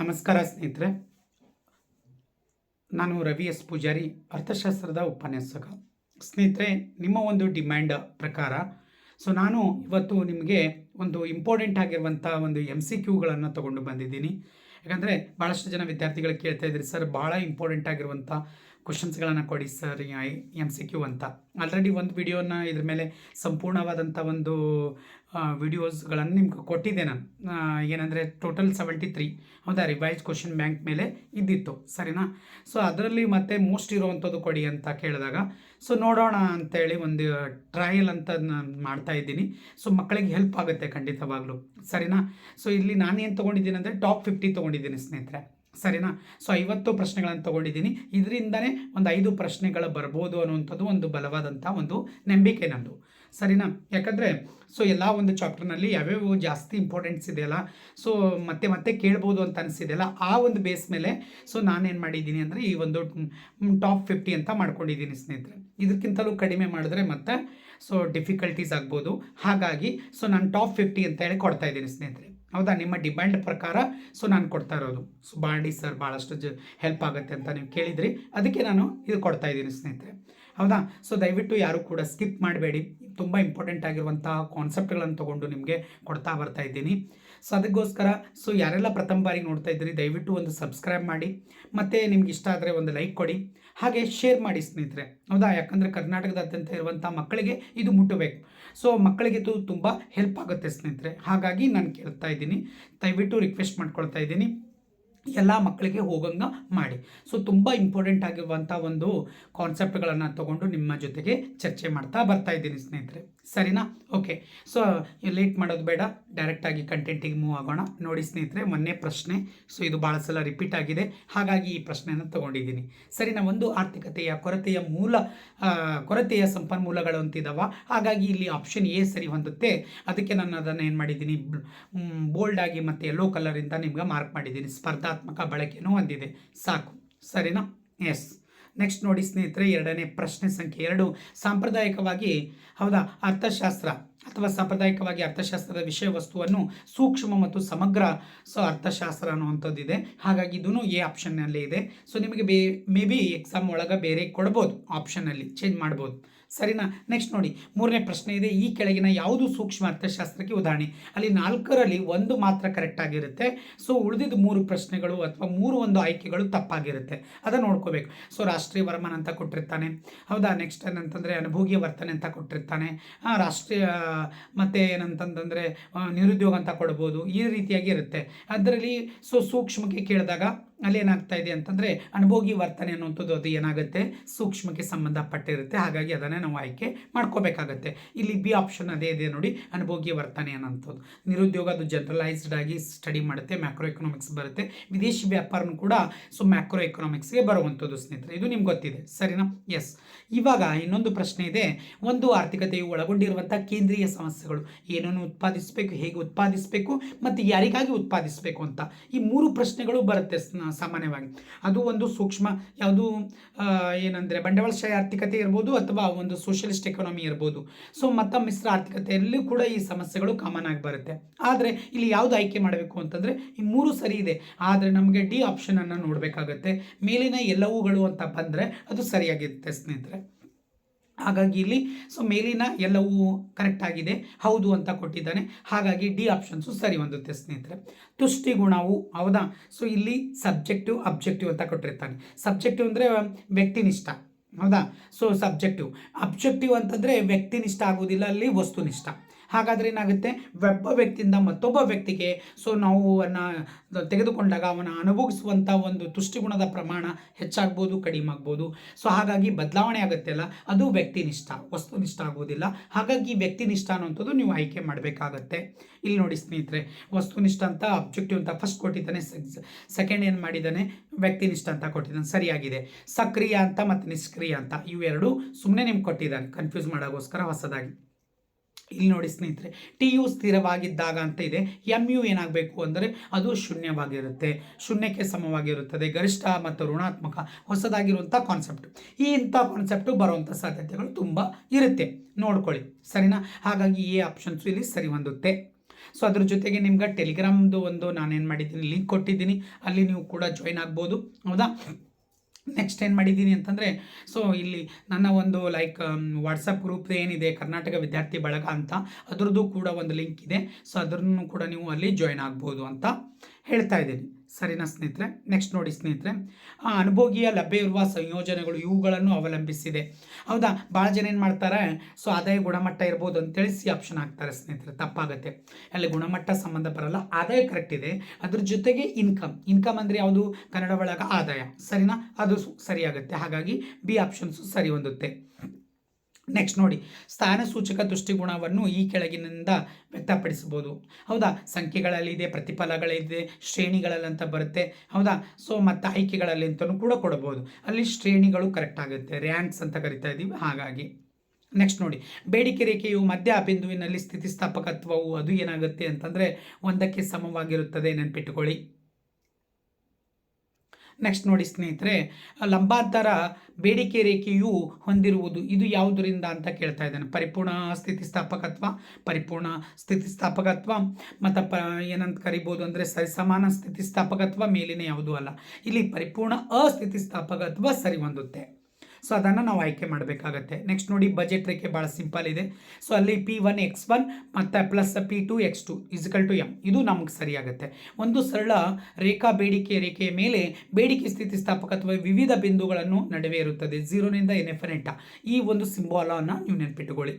ನಮಸ್ಕಾರ ಸ್ನೇಹಿತರೆ. ನಾನು ರವಿ ಎಸ್ ಪೂಜಾರಿ, ಅರ್ಥಶಾಸ್ತ್ರದ ಉಪನ್ಯಾಸಕ. ಸ್ನೇಹಿತರೆ, ನಿಮ್ಮ ಒಂದು ಡಿಮ್ಯಾಂಡ್ ಪ್ರಕಾರ ಸೊ ನಾನು ಇವತ್ತು ನಿಮಗೆ ಒಂದು ಇಂಪಾರ್ಟೆಂಟ್ ಆಗಿರುವಂಥ ಒಂದು ಎಂ ಸಿ ಕ್ಯೂಗಳನ್ನು ತೊಗೊಂಡು ಬಂದಿದ್ದೀನಿ. ಯಾಕಂದರೆ ಭಾಳಷ್ಟು ಜನ ವಿದ್ಯಾರ್ಥಿಗಳು ಕೇಳ್ತಾ ಇದ್ದೀರಿ, ಸರ್ ಭಾಳ ಇಂಪಾರ್ಟೆಂಟ್ ಆಗಿರುವಂಥ ಕ್ವಶನ್ಸ್ಗಳನ್ನು ಕೊಡಿ ಸರ್ ಎಂ ಸಿ ಕ್ಯೂ ಅಂತ. ಆಲ್ರೆಡಿ ಒಂದು ವಿಡಿಯೋನ ಇದ್ರ ಮೇಲೆ ಸಂಪೂರ್ಣವಾದಂಥ ಒಂದು ವಿಡಿಯೋಸ್ಗಳನ್ನು ನಿಮ್ಗೆ ಕೊಟ್ಟಿದ್ದೆ ನಾನು. ಏನಂದರೆ ಟೋಟಲ್ ಸೆವೆಂಟಿ ತ್ರೀ ಹೌದಾ ರಿವೈಸ್ ಕ್ವಶನ್ ಬ್ಯಾಂಕ್ ಮೇಲೆ ಇದ್ದಿತ್ತು. ಸರಿನಾ? ಸೊ ಅದರಲ್ಲಿ ಮತ್ತೆ ಮೋಸ್ಟ್ ಇರುವಂಥದ್ದು ಕೊಡಿ ಅಂತ ಕೇಳಿದಾಗ ಸೊ ನೋಡೋಣ ಅಂತೇಳಿ ಒಂದು ಟ್ರಯಲ್ ಅಂತ ನಾನು ಮಾಡ್ತಾ ಇದ್ದೀನಿ. ಸೊ ಮಕ್ಕಳಿಗೆ ಹೆಲ್ಪ್ ಆಗುತ್ತೆ ಖಂಡಿತವಾಗ್ಲೂ. ಸರಿನಾ? ಸೊ ಇಲ್ಲಿ ನಾನೇನು ತೊಗೊಂಡಿದ್ದೀನಿ ಅಂದರೆ ಟಾಪ್ ಫಿಫ್ಟಿ ತೊಗೊಂಡಿದ್ದೀನಿ ಸ್ನೇಹಿತರೆ. ಸರಿನಾ? ಸೊ ಐವತ್ತು ಪ್ರಶ್ನೆಗಳನ್ನು ತಗೊಂಡಿದ್ದೀನಿ. ಇದರಿಂದನೇ ಒಂದು ಐದು ಪ್ರಶ್ನೆಗಳು ಬರ್ಬೋದು ಅನ್ನುವಂಥದ್ದು ಒಂದು ಬಲವಾದಂಥ ಒಂದು ನಂಬಿಕೆ ನಂದು ಸರಿನಾ? ಯಾಕಂದರೆ ಸೊ ಎಲ್ಲ ಒಂದು ಚಾಪ್ಟರ್ನಲ್ಲಿ ಯಾವ್ಯಾವ ಜಾಸ್ತಿ ಇಂಪಾರ್ಟೆನ್ಸ್ ಇದೆಯಲ್ಲ ಸೊ ಮತ್ತೆ ಮತ್ತೆ ಕೇಳ್ಬೋದು ಅಂತ ಅನಿಸಿದೆಯಲ್ಲ, ಆ ಒಂದು ಬೇಸ್ ಮೇಲೆ ಸೊ ನಾನೇನು ಮಾಡಿದ್ದೀನಿ ಅಂದರೆ ಈ ಒಂದು ಟಾಪ್ ಫಿಫ್ಟಿ ಅಂತ ಮಾಡ್ಕೊಂಡಿದ್ದೀನಿ ಸ್ನೇಹಿತರೆ. ಇದಕ್ಕಿಂತಲೂ ಕಡಿಮೆ ಮಾಡಿದ್ರೆ ಮತ್ತೆ ಸೊ ಡಿಫಿಕಲ್ಟೀಸ್ ಆಗ್ಬೋದು. ಹಾಗಾಗಿ ಸೊ ನಾನು ಟಾಪ್ ಫಿಫ್ಟಿ ಅಂತ ಹೇಳಿ ಕೊಡ್ತಾ ಇದ್ದೀನಿ ಸ್ನೇಹಿತರೆ. ಹೌದಾ? ನಿಮ್ಮ ಡಿಮ್ಯಾಂಡ್ ಪ್ರಕಾರ ಸೊ ನಾನು ಕೊಡ್ತಾ ಇರೋದು. ಸೊ ಬಾಂಡಿ ಸರ್ ಭಾಳಷ್ಟು ಜ ಹೆಲ್ಪ್ ಆಗುತ್ತೆ ಅಂತ ನೀವು ಕೇಳಿದ್ರಿ. ಅದಕ್ಕೆ ನಾನು ಇದು ಕೊಡ್ತಾ ಇದ್ದೀನಿ ಸ್ನೇಹಿತರೆ. ಹೌದಾ? ಸೊ ದಯವಿಟ್ಟು ಯಾರು ಕೂಡ ಸ್ಕಿಪ್ ಮಾಡಬೇಡಿ. ತುಂಬ ಇಂಪಾರ್ಟೆಂಟ್ ಆಗಿರುವಂತಹ ಕಾನ್ಸೆಪ್ಟ್ಗಳನ್ನು ತೊಗೊಂಡು ನಿಮಗೆ ಕೊಡ್ತಾ ಬರ್ತಾ ಇದ್ದೀನಿ. ಸೊ ಅದಕ್ಕೋಸ್ಕರ, ಸೊ ಯಾರೆಲ್ಲ ಪ್ರಥಮ ಬಾರಿಗೆ ನೋಡ್ತಾ ಇದ್ದೀರಿ, ದಯವಿಟ್ಟು ಒಂದು ಸಬ್ಸ್ಕ್ರೈಬ್ ಮಾಡಿ, ಮತ್ತು ನಿಮ್ಗೆ ಇಷ್ಟ ಆದರೆ ಒಂದು ಲೈಕ್ ಕೊಡಿ, ಹಾಗೆ ಶೇರ್ ಮಾಡಿ ಸ್ನೇಹಿತರೆ. ಹೌದಾ? ಯಾಕಂದರೆ ಕರ್ನಾಟಕದಾದ್ಯಂತ ಇರುವಂಥ ಮಕ್ಕಳಿಗೆ ಇದು ಮುಟ್ಟಬೇಕು. ಸೊ ಮಕ್ಕಳಿಗೆ ಇದು ತುಂಬ ಹೆಲ್ಪ್ ಆಗುತ್ತೆ ಸ್ನೇಹಿತರೆ. ಹಾಗಾಗಿ ನಾನು ಕೇಳ್ತಾ ಇದ್ದೀನಿ, ದಯವಿಟ್ಟು ರಿಕ್ವೆಸ್ಟ್ ಮಾಡ್ಕೊಳ್ತಾ ಇದ್ದೀನಿ, ಎಲ್ಲ ಮಕ್ಕಳಿಗೆ ಹೋಗಂಗ ಮಾಡಿ. ಸೊ ತುಂಬ ಇಂಪಾರ್ಟೆಂಟ್ ಆಗಿರುವಂಥ ಒಂದು ಕಾನ್ಸೆಪ್ಟ್ಗಳನ್ನು ತಗೊಂಡು ನಿಮ್ಮ ಜೊತೆಗೆ ಚರ್ಚೆ ಮಾಡ್ತಾ ಬರ್ತಾ ಇದ್ದೀನಿ ಸ್ನೇಹಿತರೆ. ಸರಿನಾ? ಓಕೆ ಸೊ ಲೇಟ್ ಮಾಡೋದು ಬೇಡ. ಡೈರೆಕ್ಟಾಗಿ ಕಂಟೆಂಟಿಗೆ ಮೂವ್ ಆಗೋಣ. ನೋಡಿ ಸ್ನೇಹಿತರೆ ಮೊನ್ನೆ ಪ್ರಶ್ನೆ. ಸೊ ಇದು ಭಾಳ ಸಲ ರಿಪೀಟ್ ಆಗಿದೆ. ಹಾಗಾಗಿ ಈ ಪ್ರಶ್ನೆಯನ್ನು ತಗೊಂಡಿದ್ದೀನಿ. ಸರಿನಾ ಒಂದು ಆರ್ಥಿಕತೆಯ ಕೊರತೆಯ ಮೂಲ ಕೊರತೆಯ ಸಂಪನ್ಮೂಲಗಳು ಅಂತಿದ್ದಾವ ಹಾಗಾಗಿ ಇಲ್ಲಿ ಆಪ್ಷನ್ ಎ ಸರಿ ಹೊಂದುತ್ತೆ. ಅದಕ್ಕೆ ನಾನು ಅದನ್ನು ಏನು ಮಾಡಿದ್ದೀನಿ? ಬೋಲ್ಡ್ ಆಗಿ ಮತ್ತು ಯೆಲ್ಲೋ ಕಲರಿಂದ ನಿಮ್ಗೆ ಮಾರ್ಕ್ ಮಾಡಿದ್ದೀನಿ. ಸ್ಪರ್ಧಾತ್ಮಕ ಬಳಕೆನೂ ಹೊಂದಿದೆ ಸಾಕು. ಸರಿನಾ? ಎಸ್ ನೆಕ್ಸ್ಟ್ ನೋಡಿ ಸ್ನೇಹಿತರೆ, ಎರಡನೇ ಪ್ರಶ್ನೆ ಸಂಖ್ಯೆ ಎರಡು. ಸಾಂಪ್ರದಾಯಿಕವಾಗಿ, ಹೌದಾ, ಅರ್ಥಶಾಸ್ತ್ರ ಅಥವಾ ಸಾಂಪ್ರದಾಯಿಕವಾಗಿ ಅರ್ಥಶಾಸ್ತ್ರದ ವಿಷಯ ವಸ್ತುವನ್ನು ಸೂಕ್ಷ್ಮ ಮತ್ತು ಸಮಗ್ರ, ಸೊ ಅರ್ಥಶಾಸ್ತ್ರ ಅನ್ನುವಂಥದ್ದಿದೆ. ಹಾಗಾಗಿ ಇದೂ ಎ ಆಪ್ಷನ್ನಲ್ಲಿ ಇದೆ. ಸೊ ನಿಮಗೆ ಬೇ, ಮೇ ಬಿ ಎಕ್ಸಾಮ್ ಒಳಗೆ ಬೇರೆ ಕೊಡ್ಬೋದು ಆಪ್ಷನಲ್ಲಿ ಚೇಂಜ್ ಮಾಡ್ಬೋದು. ಸರಿನಾ? ನೆಕ್ಸ್ಟ್ ನೋಡಿ. ಮೂರನೇ ಪ್ರಶ್ನೆ ಇದೆ. ಈ ಕೆಳಗಿನ ಯಾವುದು ಸೂಕ್ಷ್ಮ ಅರ್ಥಶಾಸ್ತ್ರಕ್ಕೆ ಉದಾಹರಣೆ? ಅಲ್ಲಿ ನಾಲ್ಕರಲ್ಲಿ ಒಂದು ಮಾತ್ರ ಕರೆಕ್ಟ್ ಆಗಿರುತ್ತೆ. ಸೊ ಉಳಿದಿದ್ದು ಮೂರು ಪ್ರಶ್ನೆಗಳು ಅಥವಾ ಮೂರು ಒಂದು ಆಯ್ಕೆಗಳು ತಪ್ಪಾಗಿರುತ್ತೆ. ಅದನ್ನು ನೋಡ್ಕೋಬೇಕು. ಸೊ ರಾಷ್ಟ್ರೀಯ ವರ್ಮನ್ ಅಂತ ಕೊಟ್ಟಿರ್ತಾನೆ. ಹೌದಾ? ನೆಕ್ಸ್ಟ್ ಏನಂತಂದರೆ ಅನುಭೋಗಿಯ ವರ್ತನೆ ಅಂತ ಕೊಟ್ಟಿರ್ತಾನೆ. ರಾಷ್ಟ್ರೀಯ ಮತ್ತು ಏನಂತಂತಂದರೆ ನಿರುದ್ಯೋಗ ಅಂತ ಕೊಡ್ಬೋದು. ಈ ರೀತಿಯಾಗಿ ಇರುತ್ತೆ. ಅದರಲ್ಲಿ ಸೊ ಸೂಕ್ಷ್ಮಕ್ಕೆ ಕೇಳಿದಾಗ ಅಲ್ಲಿ ಏನಾಗ್ತಾ ಇದೆ ಅಂತಂದರೆ ಅನುಭೋಗಿ ವರ್ತನೆ ಅನ್ನುವಂಥದ್ದು ಅದು ಏನಾಗುತ್ತೆ? ಸೂಕ್ಷ್ಮಕ್ಕೆ ಸಂಬಂಧಪಟ್ಟಿರುತ್ತೆ. ಹಾಗಾಗಿ ಅದನ್ನೇ ನಾವು ಆಯ್ಕೆ ಮಾಡ್ಕೋಬೇಕಾಗತ್ತೆ. ಇಲ್ಲಿ ಬಿ ಆಪ್ಷನ್ ಅದೇ ಇದೆ ನೋಡಿ, ಅನುಭೋಗಿ ವರ್ತನೆ ಅನ್ನೋಂಥದ್ದು ನಿರುದ್ಯೋಗ ಅದು ಜನರಲೈಸ್ಡ್ ಆಗಿ ಸ್ಟಡಿ ಮಾಡುತ್ತೆ ಮ್ಯಾಕ್ರೋ ಎಕನಾಮಿಕ್ಸ್ ಬರುತ್ತೆ. ವಿದೇಶಿ ವ್ಯಾಪಾರನೂ ಕೂಡ ಸೊ ಮ್ಯಾಕ್ರೋ ಎಕನಾಮಿಕ್ಸ್ಗೆ ಬರುವಂಥದ್ದು ಸ್ನೇಹಿತರೆ. ಇದು ನಿಮ್ಗೆ ಗೊತ್ತಿದೆ. ಸರಿನಾ? ಎಸ್ ಇವಾಗ ಇನ್ನೊಂದು ಪ್ರಶ್ನೆ ಇದೆ. ಒಂದು ಆರ್ಥಿಕತೆಯು ಒಳಗೊಂಡಿರುವಂಥ ಕೇಂದ್ರೀಯ ಸಮಸ್ಯೆಗಳು. ಏನನ್ನು ಉತ್ಪಾದಿಸಬೇಕು, ಹೇಗೆ ಉತ್ಪಾದಿಸಬೇಕು, ಮತ್ತು ಯಾರಿಗಾಗಿ ಉತ್ಪಾದಿಸಬೇಕು ಅಂತ. ಈ ಮೂರು ಪ್ರಶ್ನೆಗಳು ಬರುತ್ತೆ ಸಾಮಾನ್ಯವಾಗಿ. ಅದು ಒಂದು ಸೂಕ್ಷ್ಮ, ಯಾವುದು ಏನಂದರೆ ಬಂಡವಾಳಶಾಹಿ ಆರ್ಥಿಕತೆ ಇರ್ಬೋದು ಅಥವಾ ಒಂದು ಸೋಷಿಯಲಿಸ್ಟ್ ಎಕಾನಮಿ ಇರ್ಬೋದು. ಸೊ ಮತ್ತು ಮಿಶ್ರ ಆರ್ಥಿಕತೆಯಲ್ಲೂ ಕೂಡ ಈ ಸಮಸ್ಯೆಗಳು ಕಾಮನ್ ಆಗಿ ಬರುತ್ತೆ. ಆದರೆ ಇಲ್ಲಿ ಯಾವುದು ಆಯ್ಕೆ ಮಾಡಬೇಕು ಅಂತಂದರೆ ಈ ಮೂರು ಸರಿ ಇದೆ. ಆದರೆ ನಮಗೆ ಡಿ ಆಪ್ಷನನ್ನು ನೋಡಬೇಕಾಗತ್ತೆ. ಮೇಲಿನ ಎಲ್ಲವುಗಳು ಅಂತ ಬಂದರೆ ಅದು ಸರಿಯಾಗಿರುತ್ತೆ ಸ್ನೇಹಿತರೆ. ಹಾಗಾಗಿ ಇಲ್ಲಿ ಸೊ ಮೇಲಿನ ಎಲ್ಲವೂ ಕರೆಕ್ಟ್ ಆಗಿದೆ. ಹೌದು ಅಂತ ಕೊಟ್ಟಿದ್ದಾನೆ. ಹಾಗಾಗಿ ಡಿ ಆಪ್ಷನ್ಸು ಸರಿ ಹೊಂದುತ್ತೆ ಸ್ನೇಹಿತರೆ. ತುಷ್ಟಿ ಗುಣವು ಹೌದಾ? ಸೊ ಇಲ್ಲಿ ಸಬ್ಜೆಕ್ಟಿವ್ ಅಬ್ಜೆಕ್ಟಿವ್ ಅಂತ ಕೊಟ್ಟಿರ್ತಾನೆ. ಸಬ್ಜೆಕ್ಟಿವ್ ಅಂದರೆ ವ್ಯಕ್ತಿನಿಷ್ಠ, ಹೌದಾ? ಸೊ ಸಬ್ಜೆಕ್ಟಿವ್ ಅಬ್ಜೆಕ್ಟಿವ್ ಅಂತಂದರೆ ವ್ಯಕ್ತಿನಿಷ್ಠ ಆಗೋದಿಲ್ಲ ಅಲ್ಲಿ ವಸ್ತುನಿಷ್ಠ. ಹಾಗಾದರೆ ಏನಾಗುತ್ತೆ? ಒಬ್ಬ ವ್ಯಕ್ತಿಯಿಂದ ಮತ್ತೊಬ್ಬ ವ್ಯಕ್ತಿಗೆ ಸೊ ನಾವು ಅನ್ನ ತೆಗೆದುಕೊಂಡಾಗ ಅವನ ಅನುಭವಿಸುವಂಥ ಒಂದು ತುಷ್ಟಿಗುಣದ ಪ್ರಮಾಣ ಹೆಚ್ಚಾಗ್ಬೋದು, ಕಡಿಮೆ ಆಗ್ಬೋದು. ಸೊ ಹಾಗಾಗಿ ಬದಲಾವಣೆ ಆಗುತ್ತೆ ಅಲ್ಲ? ಅದು ವ್ಯಕ್ತಿನಿಷ್ಠ, ವಸ್ತುನಿಷ್ಠ ಆಗೋದಿಲ್ಲ ಹಾಗಾಗಿ ವ್ಯಕ್ತಿನಿಷ್ಠ ಅನ್ನೋಂಥದ್ದು ನೀವು ಆಯ್ಕೆ ಮಾಡಬೇಕಾಗತ್ತೆ. ಇಲ್ಲಿ ನೋಡಿ ಸ್ನೇಹಿತರೆ, ವಸ್ತುನಿಷ್ಠ ಅಂತ ಅಬ್ಜೆಕ್ಟಿವ್ ಅಂತ ಫಸ್ಟ್ ಕೊಟ್ಟಿದ್ದಾನೆ ಸೆಕೆಂಡ್ ಏನು ಮಾಡಿದ್ದಾನೆ? ವ್ಯಕ್ತಿನಿಷ್ಠ ಅಂತ ಕೊಟ್ಟಿದ್ದಾನೆ. ಸರಿಯಾಗಿದೆ. ಸಕ್ರಿಯ ಅಂತ ಮತ್ತು ನಿಷ್ಕ್ರಿಯ ಅಂತ, ಇವೆರಡು ಸುಮ್ಮನೆ ನಿಮ್ಗೆ ಕೊಟ್ಟಿದ್ದಾನೆ. ಕನ್ಫ್ಯೂಸ್ ಮಾಡೋಕ್ಕೋಸ್ಕರ ಹೊಸದಾಗಿ. ಇಲ್ಲಿ ನೋಡಿ ಸ್ನೇಹಿತರೆ ಟಿ ಯು ಸ್ಥಿರವಾಗಿದ್ದಾಗ ಅಂತ ಇದೆ ಎಂ ಯು ಏನಾಗಬೇಕು ಅಂದರೆ ಅದು ಶೂನ್ಯವಾಗಿರುತ್ತೆ, ಶೂನ್ಯಕ್ಕೆ ಸಮವಾಗಿರುತ್ತದೆ, ಗರಿಷ್ಠ ಮತ್ತು ಋಣಾತ್ಮಕ, ಹೊಸದಾಗಿರುವಂಥ ಕಾನ್ಸೆಪ್ಟ್ ಈ ಇಂಥ ಕಾನ್ಸೆಪ್ಟು ಬರುವಂಥ ಸಾಧ್ಯತೆಗಳು ತುಂಬ ಇರುತ್ತೆ. ನೋಡ್ಕೊಳ್ಳಿ, ಸರಿನಾ? ಹಾಗಾಗಿ ಎ ಆಪ್ಷನ್ಸು ಇಲ್ಲಿ ಸರಿ ಹೊಂದುತ್ತೆ ಸೊ ಅದ್ರ ಜೊತೆಗೆ ನಿಮ್ಗೆ ಟೆಲಿಗ್ರಾಮ್ದು ಒಂದು ನಾನೇನು ಮಾಡಿದ್ದೀನಿ ಲಿಂಕ್ ಕೊಟ್ಟಿದ್ದೀನಿ. ಅಲ್ಲಿ ನೀವು ಕೂಡ ಜಾಯ್ನ್ ಆಗ್ಬೋದು, ಹೌದಾ? ನೆಕ್ಸ್ಟ್ ಏನು ಮಾಡಿದ್ದೀನಿ ಅಂತಂದರೆ ಸೊ ಇಲ್ಲಿ ನನ್ನ ಒಂದು ಲೈಕ್ ವಾಟ್ಸಪ್ ಗ್ರೂಪ್ ಏನಿದೆ, ಕರ್ನಾಟಕ ವಿದ್ಯಾರ್ಥಿ ಬಳಗ ಅಂತ, ಅದರದ್ದು ಕೂಡ ಒಂದು ಲಿಂಕ್ ಇದೆ. ಸೊ ಅದನ್ನು ಕೂಡ ನೀವು ಅಲ್ಲಿ ಜಾಯ್ನ್ ಆಗ್ಬೋದು ಅಂತ ಹೇಳ್ತಾ ಇದ್ದೀನಿ. ಸರಿನಾ ಸ್ನೇಹಿತರೆ? ನೆಕ್ಸ್ಟ್ ನೋಡಿ ಸ್ನೇಹಿತರೆ. ಆ ಅನುಭೋಗಿಯ ಲಭ್ಯವಿರುವ ಸಂಯೋಜನೆಗಳು ಇವುಗಳನ್ನು ಅವಲಂಬಿಸಿದೆ. ಹೌದಾ? ಭಾಳ ಜನ ಏನು ಮಾಡ್ತಾರೆ? ಸೊ ಆದಾಯ ಗುಣಮಟ್ಟ ಇರ್ಬೋದು ಅಂತೇಳಿ ಸಿ ಆಪ್ಷನ್ ಹಾಕ್ತಾರೆ ಸ್ನೇಹಿತರೆ. ತಪ್ಪಾಗುತ್ತೆ. ಅಲ್ಲಿ ಗುಣಮಟ್ಟ ಸಂಬಂಧ ಬರಲ್ಲ. ಆದಾಯ ಕರೆಕ್ಟ್ ಇದೆ. ಅದ್ರ ಜೊತೆಗೆ ಇನ್ಕಮ್ ಇನ್ಕಮ್ ಅಂದರೆ ಯಾವುದು? ಕನ್ನಡ ಒಳಗ ಆದಾಯ. ಸರಿನಾ? ಅದು ಸರಿಯಾಗುತ್ತೆ. ಹಾಗಾಗಿ ಬಿ ಆಪ್ಷನ್ಸು ಸರಿ ಹೊಂದುತ್ತೆ. ನೆಕ್ಸ್ಟ್ ನೋಡಿ ಸ್ಥಾನ ಸೂಚಕ ದೃಷ್ಟಿಗುಣವನ್ನು ಈ ಕೆಳಗಿನಿಂದ ವ್ಯಕ್ತಪಡಿಸಬಹುದು. ಹೌದಾ? ಸಂಖ್ಯೆಗಳಲ್ಲಿದೆ, ಪ್ರತಿಫಲಗಳಿದೆ ಶ್ರೇಣಿಗಳಲ್ಲಿ ಅಂತ ಬರುತ್ತೆ. ಹೌದಾ? ಸೊ ಮತ್ತು ಆಯ್ಕೆಗಳಲ್ಲಿ ಅಂತಲೂ ಕೂಡ ಕೊಡಬಹುದು. ಅಲ್ಲಿ ಶ್ರೇಣಿಗಳು ಕರೆಕ್ಟ್ ಆಗುತ್ತೆ. ರ್ಯಾಂಕ್ಸ್ ಅಂತ ಕರಿತಾ ಇದ್ದೀವಿ ಹಾಗಾಗಿ. ನೆಕ್ಸ್ಟ್ ನೋಡಿ, ಬೇಡಿಕೆ ರೇಖೆಯು ಮಧ್ಯ ಬಿಂದುವಿನಲ್ಲಿ ಸ್ಥಿತಿಸ್ಥಾಪಕತ್ವವು ಅದು ಏನಾಗುತ್ತೆ ಅಂತಂದರೆ ಒಂದಕ್ಕೆ ಸಮವಾಗಿರುತ್ತದೆ ನೆನ್ಪಿಟ್ಟುಕೊಳ್ಳಿ ನೆಕ್ಸ್ಟ್ ನೋಡಿ ಸ್ನೇಹಿತರೆ, ಲಂಬಾಂತರ ಬೇಡಿಕೆ ರೇಖೆಯು ಹೊಂದಿರುವುದು ಇದು ಯಾವುದರಿಂದ ಅಂತ ಕೇಳ್ತಾ ಇದ್ದಾನೆ. ಪರಿಪೂರ್ಣ ಸ್ಥಿತಿಸ್ಥಾಪಕತ್ವ ಪರಿಪೂರ್ಣ ಸ್ಥಿತಿಸ್ಥಾಪಕತ್ವ, ಮತ್ತು ಪ ಏನಂತ ಕರಿಬೋದು ಅಂದರೆ ಸರಿಸಮಾನ ಸ್ಥಿತಿಸ್ಥಾಪಕತ್ವ ಮೇಲಿನ ಯಾವುದೂ ಅಲ್ಲ. ಇಲ್ಲಿ ಪರಿಪೂರ್ಣ ಅಸ್ಥಿತಿಸ್ಥಾಪಕತ್ವ ಸರಿ ಹೊಂದುತ್ತೆ ಸೊ ಅದನ್ನು ನಾವು ಆಯ್ಕೆ ಮಾಡಬೇಕಾಗತ್ತೆ. ನೆಕ್ಸ್ಟ್ ನೋಡಿ ಬಜೆಟ್ ರೇಖೆ ಭಾಳ ಸಿಂಪಲ್ ಇದೆ. ಸೊ ಅಲ್ಲಿ ಪಿ ಒನ್ ಎಕ್ಸ್ ಒನ್ ಮತ್ತು plus P two X two is equal to M ಇದು ನಮಗೆ ಸರಿಯಾಗುತ್ತೆ. ಒಂದು ಸರಳ ರೇಖಾ ಬೇಡಿಕೆ ರೇಖೆಯ ಮೇಲೆ ಬೇಡಿಕೆ ಸ್ಥಿತಿಸ್ಥಾಪಕತ್ವ ವಿವಿಧ ಬಿಂದುಗಳನ್ನು ನಡುವೆ ಇರುತ್ತದೆ. ಝೀರೋನಿಂದ ಎನೆಫನೆಂಟ ಈ ಒಂದು ಸಿಂಬಾಲನ್ನು ನೀವು ನೆನ್ಪಿಟ್ಟುಕೊಳ್ಳಿ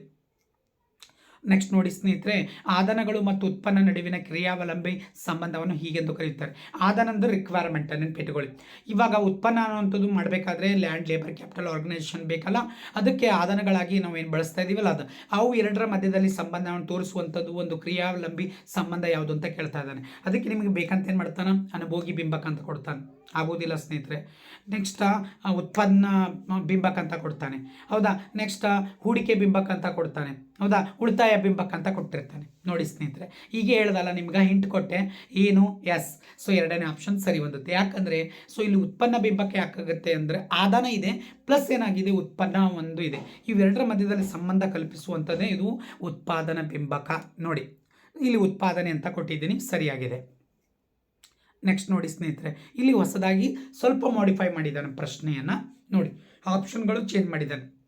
ನೆಕ್ಸ್ಟ್ ನೋಡಿ ಸ್ನೇಹಿತರೆ, ಆದನಗಳು ಮತ್ತು ಉತ್ಪನ್ನ ನಡುವಿನ ಕ್ರಿಯಾವಲಂಬಿ ಸಂಬಂಧವನ್ನು ಹೀಗೆಂದು ಕರೆಯುತ್ತಾರೆ. ಆದಾನ ಅಂದರೆ ರಿಕ್ವೈರ್ಮೆಂಟ್ ನೆನ್ಪಿಟ್ಟುಕೊಳ್ಳಿ ಇವಾಗ ಉತ್ಪನ್ನ ಅನ್ನುವಂಥದ್ದು ಮಾಡಬೇಕಾದ್ರೆ ಲ್ಯಾಂಡ್ ಲೇಬರ್ ಕ್ಯಾಪಿಟಲ್ ಆರ್ಗನೈಸೇಷನ್ ಬೇಕಲ್ಲ? ಅದಕ್ಕೆ ಆದನಗಳಾಗಿ ನಾವು ಏನು ಬಳಸ್ತಾ ಇದೀವಲ್ಲ ಅದು? ಅವು ಎರಡರ ಮಧ್ಯದಲ್ಲಿ ಸಂಬಂಧವನ್ನು ತೋರಿಸುವಂಥದ್ದು ಒಂದು ಕ್ರಿಯಾವಲಂಬಿ ಸಂಬಂಧ ಯಾವುದು ಅಂತ ಕೇಳ್ತಾ ಇದ್ದಾನೆ. ಅದಕ್ಕೆ ನಿಮಗೆ ಬೇಕಂತ ಏನು ಮಾಡ್ತಾನೆ? ಅನುಭೋಗಿ ಬಿಂಬಕ ಅಂತ ಕೊಡ್ತಾನೆ. ಆಗೋದಿಲ್ಲ ಸ್ನೇಹಿತರೆ. ನೆಕ್ಸ್ಟ್ ಉತ್ಪನ್ನ ಬಿಂಬಕ ಅಂತ ಕೊಡ್ತಾನೆ. ಹೌದಾ? ನೆಕ್ಸ್ಟ್ ಹೂಡಿಕೆ ಬಿಂಬಕ ಅಂತ ಕೊಡ್ತಾನೆ. ಹೌದಾ? ಉಳಿತಾಯ ಬಿಂಬಕ ಅಂತ ಕೊಟ್ಟಿರ್ತಾನೆ. ನೋಡಿ ಸ್ನೇಹಿತರೆ, ಹೀಗೆ ಹೇಳ್ದಲ್ಲ, ನಿಮ್ಗೆ ಹಿಂಟ್ ಕೊಟ್ಟೆ. ಏನು? ಎಸ್ ಸೊ ಎರಡನೇ ಆಪ್ಷನ್ ಸರಿ ಹೊಂದುತ್ತೆ ಯಾಕಂದರೆ ಸೊ ಇಲ್ಲಿ ಉತ್ಪನ್ನ ಬಿಂಬಕ್ಕೆ ಯಾಕಾಗುತ್ತೆ ಅಂದರೆ ಆದಾನ ಇದೆ ಪ್ಲಸ್ ಏನಾಗಿದೆ? ಉತ್ಪನ್ನ ಒಂದು ಇದೆ. ಇವೆರಡರ ಮಧ್ಯದಲ್ಲಿ ಸಂಬಂಧ ಕಲ್ಪಿಸುವಂಥದ್ದೇ ಇದು ಉತ್ಪಾದನಾ ಬಿಂಬಕ. ನೋಡಿ, ಇಲ್ಲಿ ಉತ್ಪಾದನೆ ಅಂತ ಕೊಟ್ಟಿದ್ದೀನಿ, ಸರಿಯಾಗಿದೆ. ನೆಕ್ಸ್ಟ್ ನೋಡಿ ಸ್ನೇಹಿತರೆ ಇಲ್ಲಿ ಹೊಸದಾಗಿ ಸ್ವಲ್ಪ ಮಾಡಿಫೈ ಮಾಡಿದ್ದಾನೆ ಪ್ರಶ್ನೆಯನ್ನು. ನೋಡಿ ಆಪ್ಷನ್ಗಳು ಚೇಂಜ್ ಮಾಡಿದ್ದಾನೆ.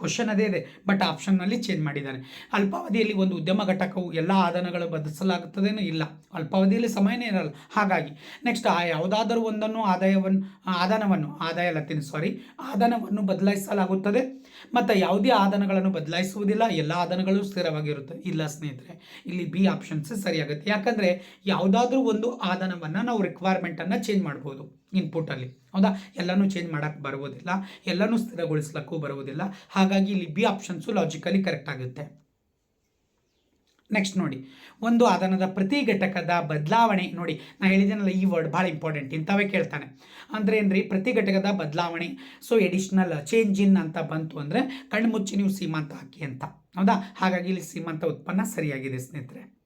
ಕ್ವಶನ್ ಅದೇ ಇದೆ. ಬಟ್ ಆಪ್ಷನ್ನಲ್ಲಿ ಚೇಂಜ್ ಮಾಡಿದ್ದಾರೆ ಅಲ್ಪಾವಧಿಯಲ್ಲಿ ಒಂದು ಉದ್ಯಮ ಘಟಕವು ಎಲ್ಲ ಆದಾನಗಳು ಬದಲಿಸಲಾಗುತ್ತದೇನೂ ಇಲ್ಲ. ಅಲ್ಪಾವಧಿಯಲ್ಲಿ ಸಮಯನೇ ಇರಲ್ಲ. ಹಾಗಾಗಿ ನೆಕ್ಸ್ಟ್ ಆ ಯಾವುದಾದರೂ ಒಂದನ್ನು ಆದಾಯವನ್ನು, ಆದಾನವನ್ನು, ಆದಾಯ ಲತ್ತೀನಿ ಸಾರಿ ಆದಾನವನ್ನು ಬದಲಾಯಿಸಲಾಗುತ್ತದೆ. ಮತ್ತು ಯಾವುದೇ ಆದನಗಳನ್ನು ಬದಲಾಯಿಸುವುದಿಲ್ಲ. ಎಲ್ಲ ಆದಾನಗಳು ಸ್ಥಿರವಾಗಿರುತ್ತೆ ಇಲ್ಲ ಸ್ನೇಹಿತರೆ, ಇಲ್ಲಿ ಬಿ ಆಪ್ಷನ್ಸ್ ಸರಿಯಾಗುತ್ತೆ. ಯಾಕಂದರೆ ಯಾವುದಾದ್ರೂ ಒಂದು ಆದಾನವನ್ನು ನಾವು ರಿಕ್ವೈರ್ಮೆಂಟನ್ನು ಚೇಂಜ್ ಮಾಡ್ಬೋದು. ಇನ್ಪುಟ್ಟಲ್ಲಿ ಹೌದಾ? ಎಲ್ಲನೂ ಚೇಂಜ್ ಮಾಡೋಕ್ಕೆ ಬರುವುದಿಲ್ಲ. ಎಲ್ಲನೂ ಸ್ಥಿರಗೊಳಿಸ್ಲಕ್ಕೂ ಬರುವುದಿಲ್ಲ. ಹಾಗಾಗಿ ಇಲ್ಲಿ ಬಿ ಆಪ್ಷನ್ಸು ಲಾಜಿಕಲಿ ಕರೆಕ್ಟ್ ಆಗುತ್ತೆ. ನೆಕ್ಸ್ಟ್ ನೋಡಿ. ಒಂದು ಅದನದ ಪ್ರತಿ ಘಟಕದ ಬದಲಾವಣೆ ನೋಡಿ. ನಾನು ಹೇಳಿದ್ದೇನಲ್ಲ ಈ ವರ್ಡ್ ಭಾಳ ಇಂಪಾರ್ಟೆಂಟ್ ಇಂಥವೇ ಕೇಳ್ತಾನೆ. ಅಂದರೆ ರೀ ಪ್ರತಿ ಘಟಕದ ಬದಲಾವಣೆ. ಸೊ ಎಡಿಷ್ನಲ್ ಚೇಂಜ್ ಇನ್ ಅಂತ ಬಂತು ಅಂದರೆ ಕಣ್ಮುಚ್ಚಿ ನೀವು ಸೀಮಾಂತ ಹಾಕಿ ಅಂತ. ಹೌದಾ? ಹಾಗಾಗಿ ಇಲ್ಲಿ ಸೀಮಾಂತ ಉತ್ಪನ್ನ ಸರಿಯಾಗಿದೆ ಸ್ನೇಹಿತರೆ.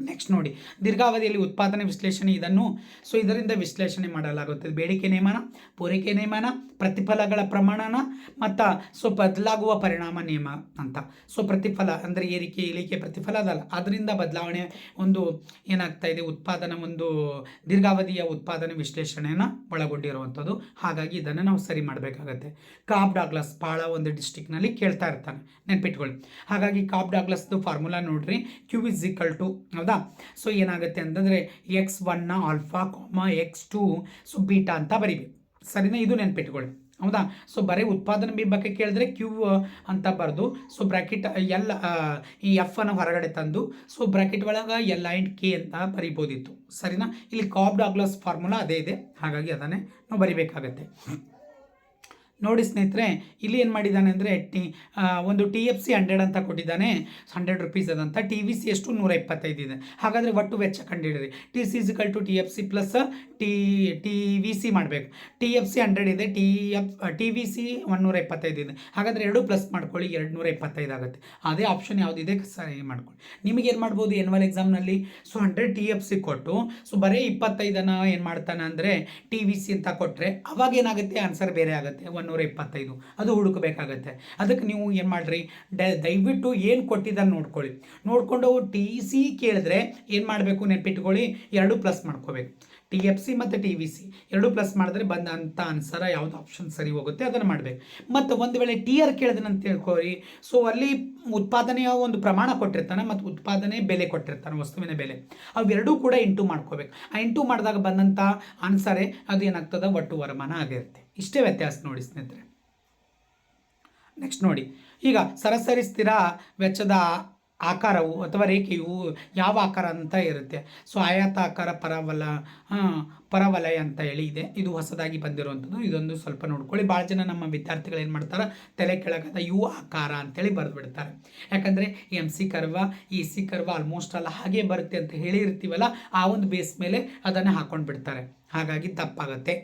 ನೆಕ್ಸ್ಟ್ ನೋಡಿ, ದೀರ್ಘಾವಧಿಯಲ್ಲಿ ಉತ್ಪಾದನೆ ವಿಶ್ಲೇಷಣೆ ಇದನ್ನು. ಸೊ ಇದರಿಂದ ವಿಶ್ಲೇಷಣೆ ಮಾಡಲಾಗುತ್ತದೆ. ಬೇಡಿಕೆ ನಿಯಮನ ಪೂರೈಕೆ ನಿಯಮನ ಪ್ರತಿಫಲಗಳ ಪ್ರಮಾಣನ, ಮತ್ತು ಸೊ ಬದಲಾಗುವ ಪರಿಣಾಮ ನಿಯಮ ಅಂತ. ಸೊ ಪ್ರತಿಫಲ ಅಂದರೆ ಏರಿಕೆ, ಇಳಿಕೆ, ಪ್ರತಿಫಲ ಅದಲ್ಲ. ಅದರಿಂದ ಬದಲಾವಣೆ ಒಂದು ಏನಾಗ್ತಾ ಇದೆ? ಉತ್ಪಾದನಾ ಒಂದು ದೀರ್ಘಾವಧಿಯ ಉತ್ಪಾದನೆ ವಿಶ್ಲೇಷಣೆಯನ್ನು ಒಳಗೊಂಡಿರುವಂಥದ್ದು. ಹಾಗಾಗಿ ಇದನ್ನು ನಾವು ಸರಿ ಮಾಡಬೇಕಾಗತ್ತೆ. ಕಾಬ್ ಡಾಗ್ಲಸ್ ಭಾಳ ಒಂದು ಡಿಸ್ಟಿಕ್ನಲ್ಲಿ ಕೇಳ್ತಾ ಇರ್ತಾನೆ. ನೆನ್ಪಿಟ್ಕೊಳ್ಳಿ. ಹಾಗಾಗಿ ಕಾಬ್ ಡಾಗ್ಲಸ್ದು ಫಾರ್ಮುಲಾ ನೋಡ್ರಿ. ಕ್ಯೂ ಇಸ್ ಈಕ್ವಲ್ ಟು ಹೌದಾ ಸೊ ಏನಾಗುತ್ತೆ ಅಂತಂದರೆ X ಒನ್ನ alpha comma X two so beta ಅಂತ ಬರೀಬೇಕು. ಸರಿನಾ? ಇದು ನೆನ್ಪಿಟ್ಕೊಳ್ಳಿ. ಹೌದಾ? ಸೊ ಬರೀ ಉತ್ಪಾದನೆ ಬಿಂಬಕ್ಕೆ ಕೇಳಿದ್ರೆ ಕ್ಯೂ ಅಂತ ಬರೆದು so bracket L E F ಅನ್ನು ಹೊರಗಡೆ ತಂದು ಸೊ ಬ್ರ್ಯಾಕೆಟ್ ಒಳಗೆ ಎಲ್ ಆ್ಯಂಡ್ ಕೆ ಅಂತ ಬರಿಬೋದಿತ್ತು. ಸರಿನಾ? ಇಲ್ಲಿ ಕಾಬ್ ಡಾಗ್ಲಸ್ ಫಾರ್ಮುಲಾ ಅದೇ ಇದೆ. ಹಾಗಾಗಿ ಅದನ್ನೇ ನಾವು ಬರಿಬೇಕಾಗತ್ತೆ. ನೋಡಿ ಸ್ನೇಹಿತರೆ, ಇಲ್ಲಿ ಏನು ಮಾಡಿದ್ದಾನೆ ಅಂದರೆ ಟಿ ಒಂದು ಟಿ ಎಫ್ ಸಿ ಹಂಡ್ರೆಡ್ ಅಂತ ಕೊಟ್ಟಿದ್ದಾನೆ. ಹಂಡ್ರೆಡ್ ರುಪೀಸ್ ಅದಂತ. ಟಿ ವಿ ಸಿ ಎಷ್ಟು? ನೂರ ಇಪ್ಪತ್ತೈದು ಇದೆ. ಹಾಗಾದರೆ ಒಟ್ಟು ವೆಚ್ಚ ಕಂಡುಹಿಡಿರಿ T C is equal to T F C plus T T V C ಮಾಡಬೇಕು. ಟಿ ಎಫ್ ಸಿ ಹಂಡ್ರೆಡ್ ಇದೆ. T F T V C ಒನ್ನೂರ ಇಪ್ಪತ್ತೈದು ಇದೆ. ಹಾಗಾದರೆ ಎರಡು ಪ್ಲಸ್ ಮಾಡ್ಕೊಳ್ಳಿ ಎರಡು ನೂರ ಇಪ್ಪತ್ತೈದು ಆಗುತ್ತೆ. ಅದೇ ಆಪ್ಷನ್ ಯಾವುದಿದೆ ಸರಿ ಮಾಡ್ಕೊಳ್ಳಿ. ನಿಮಗೆ ಏನು ಮಾಡ್ಬೋದು annual ಎಕ್ಸಾಮ್ನಲ್ಲಿ so hundred T F C ಕೊಟ್ಟು ಸೊ ಬರೀ ಇಪ್ಪತ್ತೈದನ್ನು ಏನು ಮಾಡ್ತಾನೆ ಅಂದರೆ ಟಿ ವಿ ಸಿ ಅಂತ ಕೊಟ್ಟರೆ ಅವಾಗ ಏನಾಗುತ್ತೆ? ಆನ್ಸರ್ ಬೇರೆ ಆಗುತ್ತೆ. ಒಂಬೈನೂರ ಇಪ್ಪತ್ತೈದು ಅದು ಹುಡುಕಬೇಕಾಗತ್ತೆ. ಅದಕ್ಕೆ ನೀವು ಏನು ಮಾಡಿರಿ? ಡ, ದಯವಿಟ್ಟು ಏನು ಕೊಟ್ಟಿದ್ದಾನೆ ನೋಡ್ಕೊಳ್ಳಿ. ನೋಡಿಕೊಂಡು ಟಿ ಸಿ ಕೇಳಿದ್ರೆ ಏನು ಮಾಡಬೇಕು ನೆನ್ಪಿಟ್ಕೊಳ್ಳಿ? ಎರಡು ಪ್ಲಸ್ ಮಾಡ್ಕೋಬೇಕು. ಟಿ ಎಫ್ ಸಿ ಮತ್ತು ಟಿ ವಿ ಸಿ ಎರಡು ಪ್ಲಸ್ ಮಾಡಿದ್ರೆ ಬಂದಂಥ ಅನ್ಸರ ಯಾವುದು ಆಪ್ಷನ್ ಸರಿ ಹೋಗುತ್ತೆ ಅದನ್ನು ಮಾಡಬೇಕು. ಮತ್ತು ಒಂದು ವೇಳೆ ಟಿ ಆರ್ ಕೇಳಿದ್ರೆ ಅಂತ ತಿಳ್ಕೊರಿ ಸೊ ಅಲ್ಲಿ ಉತ್ಪಾದನೆಯ ಒಂದು ಪ್ರಮಾಣ ಕೊಟ್ಟಿರ್ತಾನೆ ಮತ್ತು ಉತ್ಪಾದನೆ ಬೆಲೆ ಕೊಟ್ಟಿರ್ತಾನೆ, ವಸ್ತುವಿನ ಬೆಲೆ. ಅವೆರಡೂ ಕೂಡ ಇಂಟು ಮಾಡ್ಕೋಬೇಕು. ಆ ಇಂಟು ಮಾಡಿದಾಗ ಬಂದಂಥ ಆನ್ಸರೇ ಅದು ಏನಾಗ್ತದೆ? ಒಟ್ಟು ವರಮಾನ ಆಗಿರುತ್ತೆ. ಇಷ್ಟೇ ವ್ಯತ್ಯಾಸ ನೋಡಿ ಸ್ನೇಹಿತರೆ. ನೆಕ್ಸ್ಟ್ ನೋಡಿ, ಈಗ ಸರಾಸರಿ ಸ್ಥಿರ ವೆಚ್ಚದ ಆಕಾರವು ಅಥವಾ ರೇಖೆಯು ಯಾವ ಆಕಾರ ಅಂತ ಇರುತ್ತೆ. ಸೊ ಆಯಾತ ಆಕಾರ, ಪರವಲ ಪರವಲಯ ಅಂತ ಹೇಳಿ ಇದೆ. ಇದು ಹೊಸದಾಗಿ ಬಂದಿರುವಂಥದ್ದು. ಇದೊಂದು ಸ್ವಲ್ಪ ನೋಡ್ಕೊಳ್ಳಿ. ಭಾಳ ಜನ ನಮ್ಮ ವಿದ್ಯಾರ್ಥಿಗಳು ಏನು ಮಾಡ್ತಾರೆ? ತಲೆ ಕೆಳಗದ ಯು ಆಕಾರ ಅಂತೇಳಿ ಬರೆದು ಬಿಡ್ತಾರೆ ಯಾಕಂದರೆ M C curve E C curve almost ಅಲ್ಲ ಹಾಗೆ ಬರುತ್ತೆ ಅಂತ ಹೇಳಿರ್ತೀವಲ್ಲ ಆ ಒಂದು ಬೇಸ್ ಮೇಲೆ ಅದನ್ನು ಹಾಕೊಂಡು ಬಿಡ್ತಾರೆ ಹಾಗಾಗಿ ತಪ್ಪಾಗತ್ತೆ.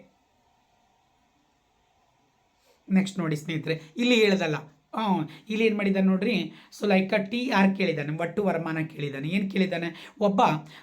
ನೆಕ್ಸ್ಟ್ ನೋಡಿ ಸ್ನೇಹಿತರೆ, ಇಲ್ಲಿ ಹೇಳ್ದಲ್ಲ. ಹಾಂ ಇಲ್ಲಿ ಏನು ಮಾಡಿದ್ದಾನೆ ನೋಡ್ರಿ. ಸೊ ಲೈಕ್ ಟಿ ಆರ್ ಕೇಳಿದ್ದಾನೆ? ಒಟ್ಟು ವರಮಾನ ಕೇಳಿದ್ದಾನೆ. ಏನು ಕೇಳಿದ್ದಾನೆ? ಒಬ್ಬ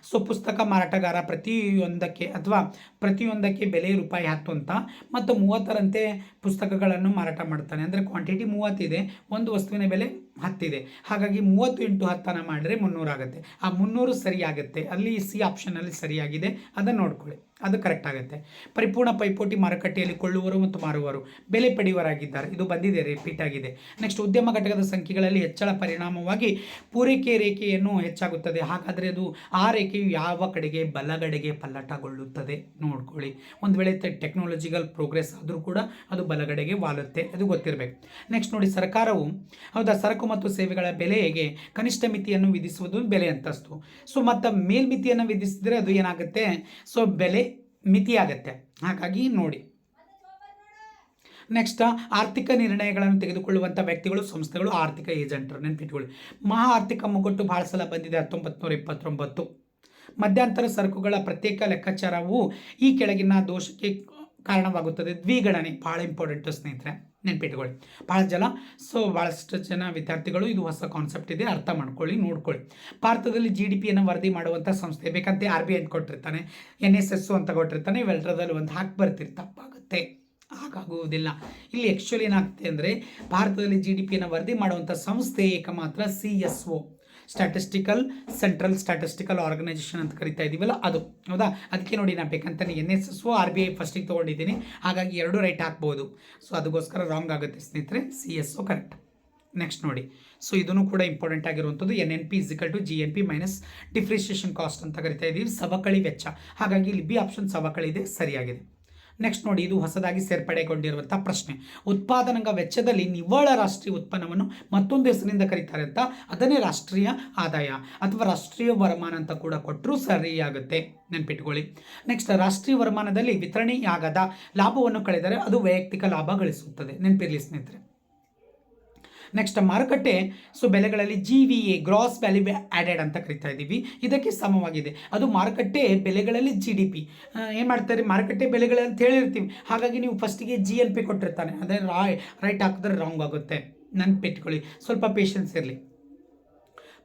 ಸೊ ಪುಸ್ತಕ ಮಾರಾಟಗಾರ ಪ್ರತಿಯೊಂದಕ್ಕೆ ಅಥವಾ ಪ್ರತಿಯೊಂದಕ್ಕೆ ಬೆಲೆ ರೂಪಾಯಿ ಹತ್ತು ಅಂತ, ಮತ್ತು ಮೂವತ್ತರಂತೆ ಪುಸ್ತಕಗಳನ್ನು ಮಾರಾಟ ಮಾಡ್ತಾನೆ. ಅಂದರೆ ಕ್ವಾಂಟಿಟಿ ಮೂವತ್ತಿದೆ, ಒಂದು ವಸ್ತುವಿನ ಬೆಲೆ ಹತ್ತಿದೆ. ಹಾಗಾಗಿ ಮೂವತ್ತು ಇಂಟು ಹತ್ತನ್ನು ಮಾಡಿದ್ರೆ ಮುನ್ನೂರಾಗುತ್ತೆ. ಆ ಮುನ್ನೂರು ಸರಿಯಾಗುತ್ತೆ. ಅಲ್ಲಿ ಸಿ ಆಪ್ಷನಲ್ಲಿ ಸರಿಯಾಗಿದೆ. ಅದನ್ನು ನೋಡ್ಕೊಳ್ಳಿ. ಅದು ಕರೆಕ್ಟ್ ಆಗುತ್ತೆ. ಪರಿಪೂರ್ಣ ಪೈಪೋಟಿ ಮಾರುಕಟ್ಟೆಯಲ್ಲಿ ಕೊಳ್ಳುವರು ಮತ್ತು ಮಾರುವರು ಬೆಲೆ ಪಡೆಯುವರಾಗಿದ್ದಾರೆ ಇದು ಬಂದಿದೆ ರಿಪೀಟ್ ಆಗಿದೆ. ನೆಕ್ಸ್ಟ್ ಉದ್ಯಮ ಘಟಕದ ಸಂಖ್ಯೆಗಳಲ್ಲಿ ಹೆಚ್ಚಳ ಪರಿಣಾಮವಾಗಿ ಪೂರೈಕೆ ರೇಖೆಯನ್ನು ಹೆಚ್ಚಾಗುತ್ತದೆ. ಹಾಗಾದರೆ ಅದು ಆ ರೇಖೆಯು ಯಾವ ಕಡೆಗೆ, ಬಲಗಡೆಗೆ ಪಲ್ಲಟಗೊಳ್ಳುತ್ತದೆ ನೋಡ್ಕೊಳ್ಳಿ. ಒಂದು ವೇಳೆ ಟೆಕ್ನಾಲಜಿಕಲ್ ಪ್ರೋಗ್ರೆಸ್ ಆದರೂ ಕೂಡ ಅದು ಬಲಗಡೆಗೆ ವಾಲುತ್ತೆ. ಅದು ಗೊತ್ತಿರಬೇಕು. ನೆಕ್ಸ್ಟ್ ನೋಡಿ, ಸರ್ಕಾರವು ಹೌದಾ, ಸರಕು ಮತ್ತು ಸೇವೆಗಳ ಬೆಲೆಗೆ ಕನಿಷ್ಠ ಮಿತಿಯನ್ನು ವಿಧಿಸುವುದು ಬೆಲೆ ಅಂತಸ್ತು. ಸೊ ಮತ್ತು ಮೇಲ್ಮಿತಿಯನ್ನು ವಿಧಿಸಿದರೆ ಅದು ಏನಾಗುತ್ತೆ? ಸೊ ಬೆಲೆ ಮಿತಿ ಆಗುತ್ತೆ. ಹಾಗಾಗಿ ನೋಡಿ. ನೆಕ್ಸ್ಟ್ ಆರ್ಥಿಕ ನಿರ್ಣಯಗಳನ್ನು ತೆಗೆದುಕೊಳ್ಳುವಂಥ ವ್ಯಕ್ತಿಗಳು, ಸಂಸ್ಥೆಗಳು, ಆರ್ಥಿಕ ಏಜೆಂಟರು, ನೆನ್ಪಿಟ್ಕೊಳ್ಳಿ. ಮಹಾ ಆರ್ಥಿಕ ಮುಗ್ಗಟ್ಟು ಭಾಳ ಸಲ ಬಂದಿದೆ ಹತ್ತೊಂಬತ್ತು ನೂರ ಇಪ್ಪತ್ತೊಂಬತ್ತು. ಮಧ್ಯಂತರ ಸರಕುಗಳ ಪ್ರತ್ಯೇಕ ಲೆಕ್ಕಾಚಾರವು ಈ ಕೆಳಗಿನ ದೋಷಕ್ಕೆ ಕಾರಣವಾಗುತ್ತದೆ. ದ್ವಿಗಣನೆ, ಭಾಳ ಇಂಪಾರ್ಟೆಂಟು ಸ್ನೇಹಿತರೆ. ನೆನ್ಪಿಟ್ಕೊಳ್ಳಿ. ಭಾಳ ಜನ ಸೊ ಭಾಳಷ್ಟು ಜನ ವಿದ್ಯಾರ್ಥಿಗಳು ಇದು ಹೊಸ ಕಾನ್ಸೆಪ್ಟ್ ಇದೆ, ಅರ್ಥ ಮಾಡ್ಕೊಳ್ಳಿ, ನೋಡ್ಕೊಳ್ಳಿ. ಭಾರತದಲ್ಲಿ ಜಿ ಡಿ ಪಿಯನ್ನು ವರದಿ ಮಾಡುವಂಥ ಸಂಸ್ಥೆ ಬೇಕಂತೆ ಆರ್ ಬಿ ಐ ಕೊಟ್ಟಿರ್ತಾನೆ ಎನ್ ಎಸ್ ಎಸ್ಸು ಅಂತ ಕೊಟ್ಟಿರ್ತಾನೆ ಇವೆಲ್ಲರದಲ್ಲಿ ಒಂದು ಹಾಕಿ ಬರ್ತೀರಿ, ತಪ್ಪಾಗುತ್ತೆ. ಹಾಗಾಗುವುದಿಲ್ಲ. ಇಲ್ಲಿ ಆ್ಯಕ್ಚುಲಿ ಏನಾಗುತ್ತೆ ಅಂದರೆ, ಭಾರತದಲ್ಲಿ ಜಿ ಡಿ ಪಿಯನ್ನು ವರದಿ ಮಾಡುವಂಥ ಸಂಸ್ಥೆ ಏಕಮಾತ್ರ C S O statistical central statistical organisation ಅಂತ ಕರಿತಾ ಇದ್ದೀವಲ್ಲ ಅದು. ಹೌದಾ? ಅದಕ್ಕೆ ನೋಡಿ ನಾನು ಬೇಕಂತಾನೆ N S S R B I ಫಸ್ಟಿಗೆ ತೊಗೊಂಡಿದ್ದೀನಿ. ಹಾಗಾಗಿ ಎರಡು ರೈಟ್ ಹಾಕ್ಬೋದು. ಸೊ ಅದಕ್ಕೋಸ್ಕರ ರಾಂಗ್ ಆಗುತ್ತೆ ಸ್ನೇಹಿತರೆ. C S O correct next ನೋಡಿ. ಸೊ ಇದನ್ನು ಕೂಡ ಇಂಪಾರ್ಟೆಂಟ್ ಆಗಿರುವಂಥದ್ದು N N P is equal to G N P minus depreciation cost ಅಂತ ಕರಿತಾ ಇದ್ದೀವಿ ಸವಕಳಿ ವೆಚ್ಚ. ಹಾಗಾಗಿ ಇಲ್ಲಿ ಬಿ ಆಪ್ಷನ್ ಸವಕಳಿ ಇದೆ, ಸರಿಯಾಗಿದೆ. ನೆಕ್ಸ್ಟ್ ನೋಡಿ, ಇದು ಹೊಸದಾಗಿ ಸೇರ್ಪಡೆಗೊಂಡಿರುವಂಥ ಪ್ರಶ್ನೆ. ಉತ್ಪಾದನಾಂಗ ವೆಚ್ಚದಲ್ಲಿ ನಿವ್ವಳ ರಾಷ್ಟ್ರೀಯ ಉತ್ಪನ್ನವನ್ನು ಮತ್ತೊಂದು ಹೆಸರಿನಿಂದ ಕರೀತಾರೆ ಅಂತ. ಅದನ್ನೇ ರಾಷ್ಟ್ರೀಯ ಆದಾಯ ಅಥವಾ ರಾಷ್ಟ್ರೀಯ ವರಮಾನ ಅಂತ ಕೂಡ ಕೊಟ್ಟರೂ ಸರಿಯಾಗುತ್ತೆ. ನೆನ್ಪಿಟ್ಕೊಳ್ಳಿ. ನೆಕ್ಸ್ಟ್ ರಾಷ್ಟ್ರೀಯ ವರಮಾನದಲ್ಲಿ ವಿತರಣೆಯಾಗದ ಲಾಭವನ್ನು ಕಳೆದರೆ ಅದು ವೈಯಕ್ತಿಕ ಲಾಭ ಗಳಿಸುತ್ತದೆ. ನೆನಪಿರಲಿ ಸ್ನೇಹಿತರೆ. ನೆಕ್ಸ್ಟ್ ಮಾರುಕಟ್ಟೆ. ಸೊ ಬೆಲೆಗಳಲ್ಲಿ G V A gross value added ಅಂತ ಕರಿತಾ ಇದ್ದೀವಿ ಇದಕ್ಕೆ ಸಮವಾಗಿದೆ. ಅದು ಮಾರುಕಟ್ಟೆ ಬೆಲೆಗಳಲ್ಲಿ ಜಿ ಡಿ ಪಿ ಏನು ಮಾಡ್ತಾರೆ? ಮಾರುಕಟ್ಟೆ ಬೆಲೆಗಳು ಅಂತ ಹೇಳಿರ್ತೀವಿ. ಹಾಗಾಗಿ ನೀವು ಫಸ್ಟಿಗೆ ಜಿ ಎನ್ ಪಿ ಕೊಟ್ಟಿರ್ತಾನೆ ಅದೇ ರಾಯ್ ರೈಟ್ ಹಾಕಿದ್ರೆ ರಾಂಗ್ ಆಗುತ್ತೆ. ನನ್ನ ಪೆಟ್ಕೊಳ್ಳಿ ಸ್ವಲ್ಪ ಪೇಷನ್ಸ್ ಇರಲಿ.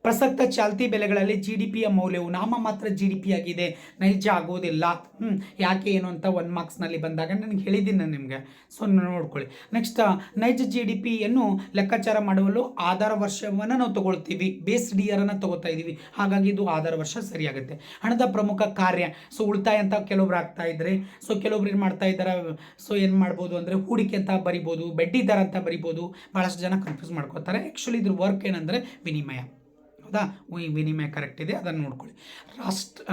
ಪ್ರಸಕ್ತ ಚಾಲ್ತಿ ಬೆಲೆಗಳಲ್ಲಿ ಜಿ ಡಿ ಪಿಯ ಮೌಲ್ಯವು ನಾಮ ಮಾತ್ರ ಜಿ ಡಿ ಪಿ ಆಗಿದೆ. ನೈಜ ಆಗೋದಿಲ್ಲ. ಹ್ಞೂ ಯಾಕೆ ಏನು ಅಂತ ಒನ್ ಮಾರ್ಕ್ಸ್ನಲ್ಲಿ ಬಂದಾಗ ನನಗೆ ಹೇಳಿದ್ದೀನಿ ನಾನು ನಿಮಗೆ. ಸೊ ನೋಡ್ಕೊಳ್ಳಿ. ನೆಕ್ಸ್ಟ್ ನೈಜ ಜಿ ಡಿ ಪಿಯನ್ನು ಲೆಕ್ಕಾಚಾರ ಮಾಡಲು ಆಧಾರ ವರ್ಷವನ್ನು ನಾವು ತಗೊಳ್ತೀವಿ. ಬೇಸ್ ಡಿ ಅನ್ನು ತಗೋತಾ ಇದ್ದೀವಿ ಹಾಗಾಗಿ ಇದು ಆಧಾರ ವರ್ಷ ಸರಿಯಾಗುತ್ತೆ. ಹಣದ ಪ್ರಮುಖ ಕಾರ್ಯ. ಸೊ ಉಳಿತಾಯ ಅಂತ ಕೆಲವೊಬ್ರು ಆಗ್ತಾ ಇದ್ದಾರೆ ಸೊ ಕೆಲವೊಬ್ರು ಏನು ಮಾಡ್ತಾ ಇದ್ದಾರೆ? ಸೊ ಏನು ಮಾಡ್ಬೋದು ಅಂದರೆ ಹೂಡಿಕೆ ಅಂತ ಬರಿಬೋದು ಬಡ್ಡಿ ದರ ಅಂತ ಬರಿಬೋದು. ಭಾಳಷ್ಟು ಜನ ಕನ್ಫ್ಯೂಸ್ ಮಾಡ್ಕೋತಾರೆ ಆ್ಯಕ್ಚುಲಿ ಇದ್ರ ವರ್ಕ್ ಏನಂದರೆ ವಿನಿಮಯ. ಹೌದಾ ವಿನಿಮಯ ಕರೆಕ್ಟ್ ಇದೆ, ಅದನ್ನು ನೋಡ್ಕೊಳ್ಳಿ. ರಾಷ್ಟ್ರ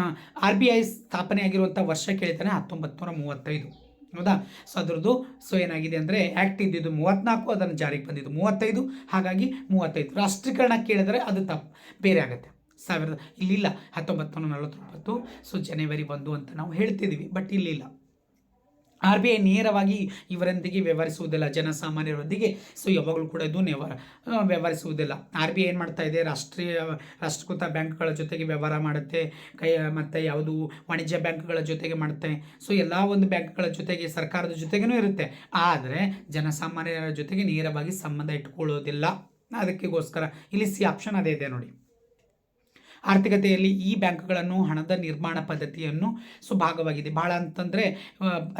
ಆರ್ ಬಿ ಐ ಸ್ಥಾಪನೆ ಆಗಿರುವಂಥ ವರ್ಷ ಕೇಳ್ತಾನೆ ಹತ್ತೊಂಬತ್ತು ನೂರ ಮೂವತ್ತೈದು. ಹೌದಾ? ಸೊ ಅದರದ್ದು ಸೊ ಏನಾಗಿದೆ ಅಂದರೆ ಆ್ಯಕ್ಟ್ ಇದ್ದಿದ್ದು ಮೂವತ್ತ್ನಾಲ್ಕು ಅದನ್ನು ಜಾರಿಗೆ ಬಂದಿದ್ದು ಮೂವತ್ತೈದು. ಹಾಗಾಗಿ ಮೂವತ್ತೈದು. ರಾಷ್ಟ್ರೀಕರಣ ಕೇಳಿದರೆ ಅದು ತಪ್ಪು, ಬೇರೆ ಆಗುತ್ತೆ. ಸಾವಿರದ, ಇಲ್ಲಿಲ್ಲ ಹತ್ತೊಂಬತ್ತು ನೂರ ನಲವತ್ತೊಂಬತ್ತು. ಸೊ ಜನವರಿ ಒಂದು ಅಂತ ನಾವು ಹೇಳ್ತಿದ್ದೀವಿ ಬಟ್ ಇಲ್ಲಿಲ್ಲ. ಆರ್ ಬಿ ಐ ನೇರವಾಗಿ ಇವರೊಂದಿಗೆ ವ್ಯವಹರಿಸುವುದಿಲ್ಲ ಜನಸಾಮಾನ್ಯರೊಂದಿಗೆ ಸೊ ಯಾವಾಗಲೂ ಕೂಡ ಇದು ಆ, ವ್ಯವಹರಿಸುವುದಿಲ್ಲ. ಆರ್ ಬಿ ಐ ಏನು ಮಾಡ್ತಾ ಇದೆ ರಾಷ್ಟ್ರೀಯ ರಾಷ್ಟ್ರೀಕೃತ ಬ್ಯಾಂಕ್ಗಳ ಜೊತೆಗೆ ವ್ಯವಹಾರ ಮಾಡುತ್ತೆ ಕೈ ಮತ್ತು ಯಾವುದು ವಾಣಿಜ್ಯ ಬ್ಯಾಂಕ್ಗಳ ಜೊತೆಗೆ ಮಾಡುತ್ತೆ. ಸೊ ಎಲ್ಲ ಒಂದು ಬ್ಯಾಂಕ್ಗಳ ಜೊತೆಗೆ ಸರ್ಕಾರದ ಜೊತೆಗೂ ಇರುತ್ತೆ. ಆದರೆ ಜನಸಾಮಾನ್ಯರ ಜೊತೆಗೆ ನೇರವಾಗಿ ಸಂಬಂಧ ಇಟ್ಕೊಳ್ಳೋದಿಲ್ಲ. ಅದಕ್ಕೋಸ್ಕರ ಇಲ್ಲಿ ಸಿ ಆಪ್ಷನ್ ಅದೇ ಇದೆ ನೋಡಿ. ಆರ್ಥಿಕತೆಯಲ್ಲಿ ಈ ಬ್ಯಾಂಕ್ಗಳನ್ನು ಹಣದ ನಿರ್ಮಾಣ ಪದ್ಧತಿಯನ್ನು ಸೊ ಭಾಗವಾಗಿದೆ. ಭಾಳ ಅಂತಂದರೆ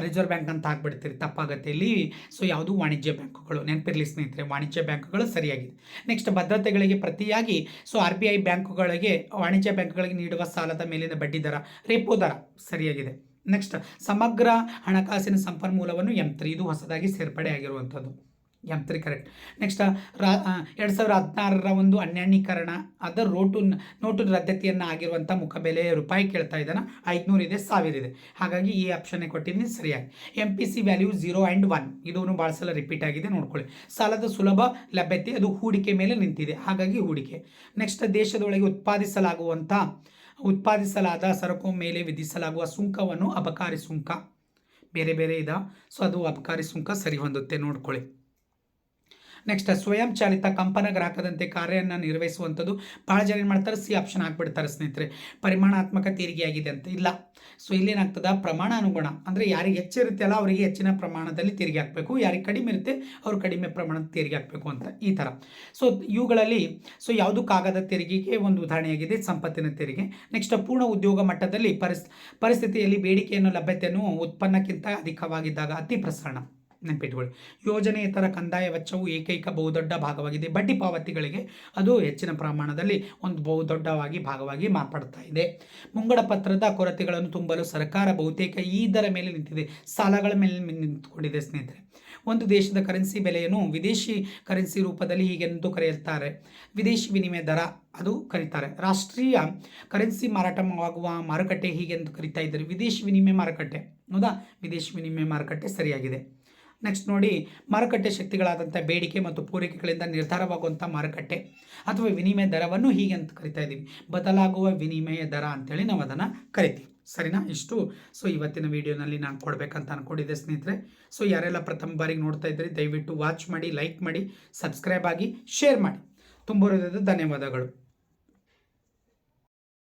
ರಿಸರ್ವ್ ಬ್ಯಾಂಕ್ ಅಂತ ಹಾಕ್ಬಿಡ್ತೀರಿ ತಪ್ಪಾಗತ್ತೆಯಲ್ಲಿ ಸೊ ಯಾವುದು ವಾಣಿಜ್ಯ ಬ್ಯಾಂಕುಗಳು, ನೆನಪಿರಲಿ ಸ್ನೇಹಿತರೆ, ವಾಣಿಜ್ಯ ಬ್ಯಾಂಕುಗಳು ಸರಿಯಾಗಿದೆ. ನೆಕ್ಸ್ಟ್ ಭದ್ರತೆಗಳಿಗೆ ಪ್ರತಿಯಾಗಿ, ಸೊ ಆರ್ ಬಿ ಐ ಬ್ಯಾಂಕುಗಳಿಗೆ, ವಾಣಿಜ್ಯ ಬ್ಯಾಂಕುಗಳಿಗೆ ನೀಡುವ ಸಾಲದ ಮೇಲಿನ ಬಡ್ಡಿ ದರ, ರೇಪೋ ದರ ಸರಿಯಾಗಿದೆ. ನೆಕ್ಸ್ಟ್, ಸಮಗ್ರ ಹಣಕಾಸಿನ ಸಂಪನ್ಮೂಲವನ್ನು ಎಂ ತ್ರೀ ಇದು ಹೊಸದಾಗಿ ಸೇರ್ಪಡೆ ಆಗಿರುವಂಥದ್ದು ಎಂ ತ್ರೀ ಕರೆಕ್ಟ್ ನೆಕ್ಸ್ಟ್ ರಾ ಎರಡು ಸಾವಿರದ ಹದಿನಾರರ ಒಂದು ಅನ್ಯಾಣೀಕರಣ ಅದ ರೋಟು, ನೋಟು ರದ್ದತಿಯನ್ನು ಆಗಿರುವಂಥ ಮುಖಬೆಲೆ ರೂಪಾಯಿ ಕೇಳ್ತಾ ಇದ್ದಾನೆ. ಐದುನೂರು ಇದೆ, ಸಾವಿರ ಇದೆ. ಹಾಗಾಗಿ ಈ ಆಪ್ಷನ್ನೇ ಕೊಟ್ಟಿದ್ದೀನಿ ಸರಿಯಾಗಿ. M P C value zero and one ಇದೂ ಭಾಳ ಸಲ ರಿಪೀಟ್ ಆಗಿದೆ, ನೋಡ್ಕೊಳ್ಳಿ. ಸಾಲದ ಸುಲಭ ಲಭ್ಯತೆ, ಅದು ಹೂಡಿಕೆ ಮೇಲೆ ನಿಂತಿದೆ. ಹಾಗಾಗಿ ಹೂಡಿಕೆ. ನೆಕ್ಸ್ಟ್ ದೇಶದೊಳಗೆ ಉತ್ಪಾದಿಸಲಾಗುವಂಥ ಉತ್ಪಾದಿಸಲಾದ ಸರಕು ಮೇಲೆ ವಿಧಿಸಲಾಗುವ ಸುಂಕವನ್ನು ಅಬಕಾರಿ ಸುಂಕ. ಬೇರೆ ಬೇರೆ ಇದೆ? ಸೊ ಅದು ಅಬಕಾರಿ ಸುಂಕ ಸರಿ ಹೊಂದುತ್ತೆ ನೋಡ್ಕೊಳ್ಳಿ. ನೆಕ್ಸ್ಟ್ ಸ್ವಯಂ ಚಾಲಿತ ಕಂಪನ ಗ್ರಾಹಕದಂತೆ ಕಾರ್ಯವನ್ನು ನಿರ್ವಹಿಸುವಂಥದ್ದು ಭಾಳ ಜನ ಏನು ಮಾಡ್ತಾರೆ? ಸಿ ಆಪ್ಷನ್ ಹಾಕ್ಬಿಡ್ತಾರೆ ಸ್ನೇಹಿತರೆ. ಪರಿಮಾಣಾತ್ಮಕ ತೆರಿಗೆಯಾಗಿದೆ ಅಂತ. ಇಲ್ಲ. ಸೊ ಇಲ್ಲೇನಾಗ್ತದೆ ಪ್ರಮಾಣ ಅನುಗುಣ. ಅಂದರೆ ಯಾರಿಗೆ ಹೆಚ್ಚಿರುತ್ತೆ ಅಲ್ಲ, ಅವರಿಗೆ ಹೆಚ್ಚಿನ ಪ್ರಮಾಣದಲ್ಲಿ ತೆರಿಗೆ ಹಾಕಬೇಕು. ಯಾರಿಗೆ ಕಡಿಮೆ ಇರುತ್ತೆ, ಅವ್ರು ಕಡಿಮೆ ಪ್ರಮಾಣದ ತೆರಿಗೆ ಹಾಕಬೇಕು ಅಂತ. ಈ ಥರ ಸೊ ಇವುಗಳಲ್ಲಿ ಸೊ ಯಾವುದು ಕಾಗದ ತೆರಿಗೆಗೆ ಒಂದು ಉದಾಹರಣೆಯಾಗಿದೆ? ಸಂಪತ್ತಿನ ತೆರಿಗೆ. ನೆಕ್ಸ್ಟ್ ಪೂರ್ಣ ಉದ್ಯೋಗ ಮಟ್ಟದಲ್ಲಿ ಪರಿಸ್, ಪರಿಸ್ಥಿತಿಯಲ್ಲಿ ಬೇಡಿಕೆಯನ್ನು, ಲಭ್ಯತೆಯನ್ನು, ಉತ್ಪನ್ನಕ್ಕಿಂತ ಅಧಿಕವಾಗಿದ್ದಾಗ ಅತಿ ಪ್ರಸರಣ. ನೆನಪಿಟ್ಕೊಳ್ಳಿ. ಯೋಜನೆಯೇತರ ಕಂದಾಯ ವೆಚ್ಚವು ಏಕೈಕ ಬಹುದೊಡ್ಡ ಭಾಗವಾಗಿದೆ. ಬಡ್ಡಿ ಪಾವತಿಗಳಿಗೆ ಅದು ಹೆಚ್ಚಿನ ಪ್ರಮಾಣದಲ್ಲಿ ಒಂದು ಬಹುದೊಡ್ಡವಾಗಿ ಭಾಗವಾಗಿ ಮಾರ್ಪಡ್ತಾ ಇದೆ. ಮುಂಗಡ ಪತ್ರದ ಕೊರತೆಗಳನ್ನು ತುಂಬಲು ಸರ್ಕಾರ ಬಹುತೇಕ ಈ ದರ ಮೇಲೆ ನಿಂತಿದೆ. ಸಾಲಗಳ ಮೇಲೆ ನಿಂತುಕೊಂಡಿದೆ ಸ್ನೇಹಿತರೆ. ಒಂದು ದೇಶದ ಕರೆನ್ಸಿ ಬೆಲೆಯನ್ನು ವಿದೇಶಿ ಕರೆನ್ಸಿ ರೂಪದಲ್ಲಿ ಹೀಗೆಂದು ಕರೆಯುತ್ತಾರೆ. ವಿದೇಶಿ ವಿನಿಮಯ ದರ ಅದು ಕರೀತಾರೆ. ರಾಷ್ಟ್ರೀಯ ಕರೆನ್ಸಿ ಮಾರಾಟವಾಗುವ ಮಾರುಕಟ್ಟೆ ಹೀಗೆಂದು ಕರಿತಾ ಇದ್ದಾರೆ. ವಿದೇಶಿ ವಿನಿಮಯ ಮಾರುಕಟ್ಟೆ. ಹೌದಾ? ವಿದೇಶಿ ವಿನಿಮಯ ಮಾರುಕಟ್ಟೆ ಸರಿಯಾಗಿದೆ. ನೆಕ್ಸ್ಟ್ ನೋಡಿ, ಮಾರುಕಟ್ಟೆ ಶಕ್ತಿಗಳಾದಂಥ ಬೇಡಿಕೆ ಮತ್ತು ಪೂರೈಕೆಗಳಿಂದ ನಿರ್ಧಾರವಾಗುವಂಥ ಮಾರುಕಟ್ಟೆ ಅಥವಾ ವಿನಿಮಯ ದರವನ್ನು ಹೀಗೆ ಅಂತ ಕರಿತಾ ಇದ್ದೀವಿ. ಬದಲಾಗುವ ವಿನಿಮಯ ದರ ಅಂತೇಳಿ ನಾವು ಅದನ್ನು ಕರಿತೀವಿ. ಸರಿನಾ? ಇಷ್ಟು. ಸೊ ಇವತ್ತಿನ ವಿಡಿಯೋನಲ್ಲಿ ನಾನು ಕೊಡಬೇಕಂತ ಅಂದ್ಕೊಂಡಿದ್ದೆ ಸ್ನೇಹಿತರೆ. ಸೊ ಯಾರೆಲ್ಲ ಪ್ರಥಮ ಬಾರಿಗೆ ನೋಡ್ತಾ ಇದ್ದೀರಿ, ದಯವಿಟ್ಟು ವಾಚ್ ಮಾಡಿ ಲೈಕ್ ಮಾಡಿ ಸಬ್ಸ್ಕ್ರೈಬ್ ಆಗಿ ಶೇರ್ ಮಾಡಿ. ತುಂಬ ಧನ್ಯವಾದಗಳು.